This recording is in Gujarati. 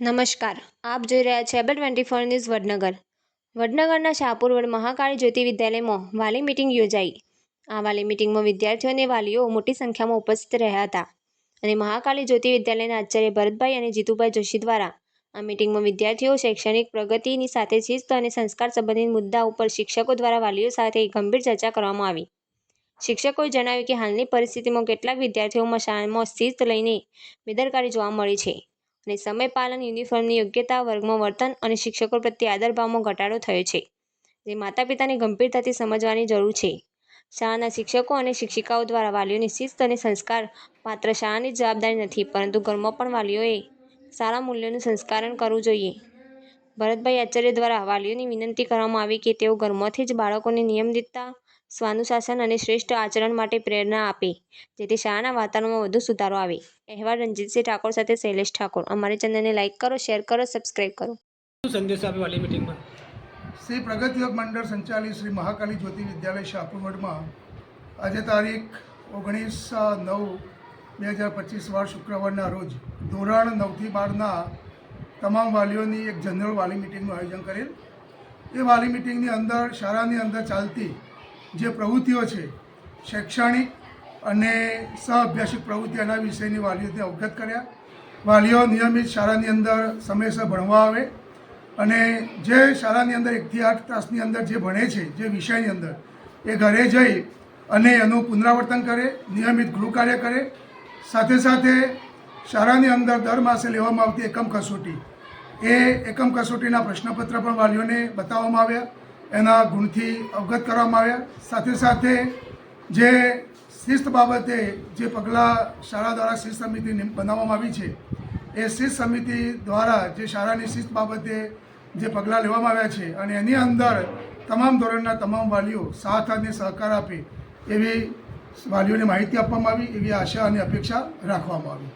નમસ્કાર. આપ જોઈ રહ્યા છે able twenty four news Vadnagar. વડનગરના શાહપુર રોડ મહાકાળી જ્યોતિ વિદ્યાલયમાં વાલી મિટિંગ યોજાઈ. આ વાલી મિટિંગમાં વિદ્યાર્થીઓ અને વાલીઓ મોટી સંખ્યામાં ઉપસ્થિત રહ્યા હતા અને મહાકાળી જ્યોતિ વિદ્યાલયના આચાર્ય ભરતભાઈ અને જીતુભાઈ જોશી દ્વારા આ મિટિંગમાં વિદ્યાર્થીઓ શૈક્ષણિક પ્રગતિની સાથે શિસ્ત અને સંસ્કાર સંબંધિત મુદ્દા ઉપર શિક્ષકો દ્વારા વાલીઓ સાથે ગંભીર ચર્ચા કરવામાં આવી. શિક્ષકોએ જણાવ્યું કે હાલની પરિસ્થિતિમાં કેટલાક વિદ્યાર્થીઓમાં શાળામાં શિસ્ત લઈને બેદરકારી જોવા મળી છે. અને સમય પાલન યુનિફોર્મની યોગ્યતા, વર્ગમાં વર્તન અને શિક્ષકો પ્રત્યે આદરભાવમાં ઘટાડો થયો છે, જે માતા પિતાને ગંભીરતાથી સમજવાની જરૂર છે. શાળાના શિક્ષકો અને શિક્ષિકાઓ દ્વારા વાલીઓની શિસ્ત અને સંસ્કાર માત્ર શાળાની જવાબદારી નથી, પરંતુ ઘરમાં પણ વાલીઓએ સારા મૂલ્યોનું સંસ્કારણ કરવું જોઈએ. ભરતભાઈ આચાર્ય દ્વારા વાલીઓની વિનંતી કરવામાં આવી કે તેઓ ઘરમાંથી જ બાળકોને નિયમિતતા સ્વાનુશાસન અને શ્રેષ્ઠ આચરણ માટે પ્રેરણા આપે. જેથી શાળાના વાતાવરણમાં વધુ સુધારો આવે. અહેવાલ રણજીતસિંહ ઠાકોર સાથે શૈલેષ ઠાકોર. અમારી ચેનલને લાઇક કરો શેર કરો સબસ્ક્રાઇબ કરો. શું સંદેશ આપે વાલી મિટિંગમાં? શ્રી પ્રગતિ યોગ મંડળ સંચાલિત શ્રી મહાકાલી જ્યોતિ વિદ્યાલય શાહપુરવડમાં આજે તારીખ ઓગણીસ નવ બે હજાર પચીસ વાર શુક્રવારના રોજ ધોરણ નવથી બારના તમામ વાલીઓની એક જનરલ વાલી મિટિંગનું આયોજન કરેલ. એ વાલી મિટિંગની અંદર શાળાની અંદર ચાલતી જે પ્રવૃત્તિઓ છે, શૈક્ષણિક અને સહઅભ્યાસિક પ્રવૃત્તિ એના વિષયની વાલીઓને અવગત કર્યા. વાલીઓ નિયમિત શાળાની અંદર સમયસર ભણવા આવે અને જે શાળાની અંદર એકથી આઠ તાસની અંદર જે ભણે છે, જે વિષયની અંદર, એ ઘરે જઈ અને એનું પુનરાવર્તન કરે, નિયમિત ગૃહ કાર્ય કરે. સાથે સાથે શાળાની અંદર દર માસે લેવામાં આવતી એકમ કસોટી, એ એકમ કસોટીના પ્રશ્નપત્ર પણ વાલીઓને બતાવવામાં આવ્યા. એના ગુણથી અવગત કરવામાં આવ્યા. સાથે સાથે જે શિસ્ત બાબતે જે પગલાં શાળા દ્વારા શિસ્ત સમિતિ બનાવવામાં આવી છે, એ શિસ્ત સમિતિ દ્વારા જે શાળાની શિસ્ત બાબતે જે પગલાં લેવામાં આવ્યા છે અને એની અંદર તમામ ધોરણના તમામ વાલીઓ સાથ અને સહકાર આપે એવી વાલીઓને માહિતી આપવામાં આવી, એવી આશા અને અપેક્ષા રાખવામાં આવી.